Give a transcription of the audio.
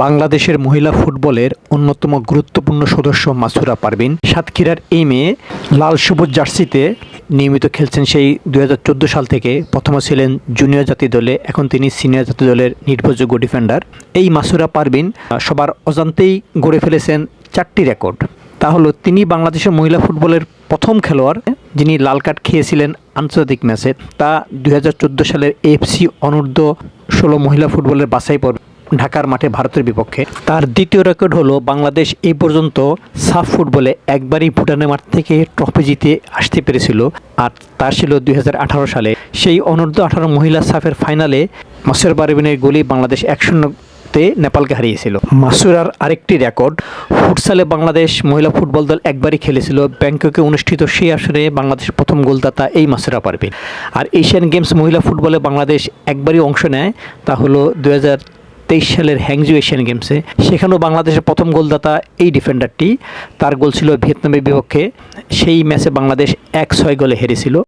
বাংলাদেশের মহিলা ফুটবলের অন্যতম গুরুত্বপূর্ণ সদস্য মাসুরা পারভিন। সাতক্ষীরার এই মেয়ে লাল সবুজ জার্সিতে নিয়মিত খেলছেন সেই দুই হাজার চোদ্দ সাল থেকে। প্রথমে ছিলেন জুনিয়র জাতীয় দলে এখন তিনি সিনিয়র জাতীয় দলের নির্ভরযোগ্য ডিফেন্ডার। এই মাসুরা পারভিন আহ, সবার অজান্তেই গড়ে ফেলেছেন চারটি রেকর্ড। তা হলো তিনি বাংলাদেশের মহিলা ফুটবলের প্রথম খেলোয়াড় যিনি লাল কার্ড খেয়েছিলেন আন্তর্জাতিক ম্যাচে। তা দুই হাজার চোদ্দ সালের এফসি অনূর্ধ্ব ষোলো মহিলা ফুটবলের বাছাই পর্ব ঢাকার মাঠে ভারতের বিপক্ষে। তার দ্বিতীয় রেকর্ড হলো বাংলাদেশ এই পর্যন্ত সাফ ফুটবলে একবারই ভুটানের মাঠ থেকে ট্রফি জিতে আসতে পেরেছিল। আর তার ছিল দুই হাজার আঠারো সালে। সেই অনূর্ধ্ব আঠারো মহিলা সাফের ফাইনালে মাসুর পারভিনের গোলি বাংলাদেশ এক শূন্যতে নেপালকে হারিয়েছিল। মাসুরার আরেকটি রেকর্ড ফুটসালে বাংলাদেশ মহিলা ফুটবল দল একবারই খেলেছিল। ব্যাংককে অনুষ্ঠিত সেই আসরে বাংলাদেশের প্রথম গোলদাতা এই মাসুরা পারভিন আর এশিয়ান গেমস মহিলা ফুটবলে বাংলাদেশ একবারই অংশ নেয়, তা হলো দু সালের হ্যাংজু এশিয়ান গেমসে সেখানেও বাংলাদেশের প্রথম গোলদাতা এই ডিফেন্ডারটি তার গোল ছিল ভিয়েতনামের বিপক্ষে। সেই ম্যাচে বাংলাদেশ এক ছয় গোলে হেরেছিল।